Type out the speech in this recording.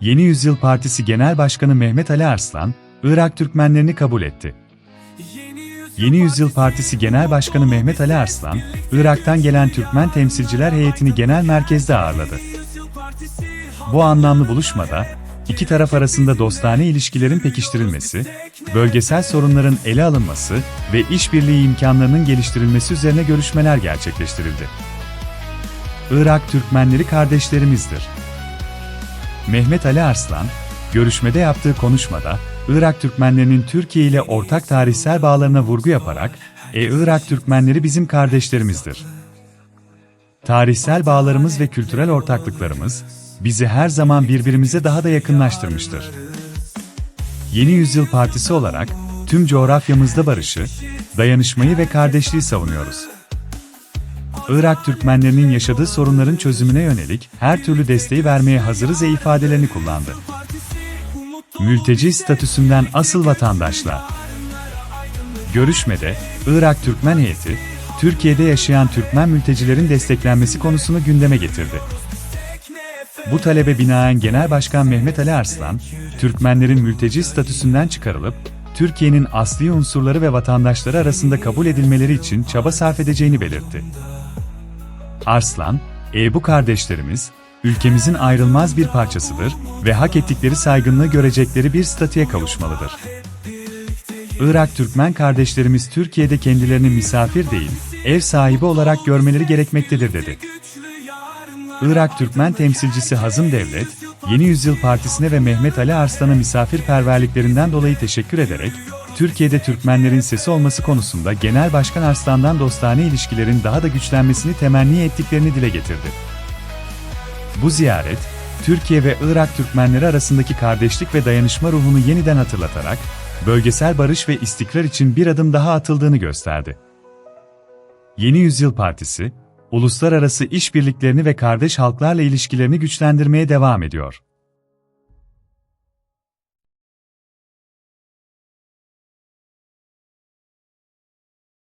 Yeni Yüzyıl Partisi Genel Başkanı Mehmet Ali Arslan, Irak Türkmenlerini kabul etti. Yeni Yüzyıl Partisi Genel Başkanı Mehmet Ali Arslan, Irak'tan gelen Türkmen temsilciler heyetini genel merkezde ağırladı. Bu anlamlı buluşmada, iki taraf arasında dostane ilişkilerin pekiştirilmesi, bölgesel sorunların ele alınması ve işbirliği imkanlarının geliştirilmesi üzerine görüşmeler gerçekleştirildi. Irak Türkmenleri kardeşlerimizdir. Mehmet Ali Arslan, görüşmede yaptığı konuşmada, Irak Türkmenlerinin Türkiye ile ortak tarihsel bağlarına vurgu yaparak, e Irak Türkmenleri bizim kardeşlerimizdir. Tarihsel bağlarımız ve kültürel ortaklıklarımız, bizi her zaman birbirimize daha da yakınlaştırmıştır. Yeni Yüzyıl Partisi olarak, tüm coğrafyamızda barışı, dayanışmayı ve kardeşliği savunuyoruz. Irak Türkmenlerinin yaşadığı sorunların çözümüne yönelik her türlü desteği vermeye hazırız ifadelerini kullandı. Mülteci statüsünden asıl vatandaşla. Görüşmede, Irak Türkmen heyeti, Türkiye'de yaşayan Türkmen mültecilerin desteklenmesi konusunu gündeme getirdi. Bu talebe binaen Genel Başkan Mehmet Ali Arslan, Türkmenlerin mülteci statüsünden çıkarılıp, Türkiye'nin asli unsurları ve vatandaşları arasında kabul edilmeleri için çaba sarf edeceğini belirtti. Arslan, e bu kardeşlerimiz, ülkemizin ayrılmaz bir parçasıdır ve hak ettikleri saygınlığı görecekleri bir statüye kavuşmalıdır. Irak Türkmen kardeşlerimiz Türkiye'de kendilerini misafir değil, ev sahibi olarak görmeleri gerekmektedir dedi. Irak Türkmen temsilcisi Hazım Devlet, Yeni Yüzyıl Partisi'ne ve Mehmet Ali Arslan'a misafirperverliklerinden dolayı teşekkür ederek, Türkiye'de Türkmenlerin sesi olması konusunda Genel Başkan Arslan'dan dostane ilişkilerin daha da güçlenmesini temenni ettiklerini dile getirdi. Bu ziyaret, Türkiye ve Irak Türkmenleri arasındaki kardeşlik ve dayanışma ruhunu yeniden hatırlatarak, bölgesel barış ve istikrar için bir adım daha atıldığını gösterdi. Yeni Yüzyıl Partisi, uluslararası işbirliklerini ve kardeş halklarla ilişkilerini güçlendirmeye devam ediyor.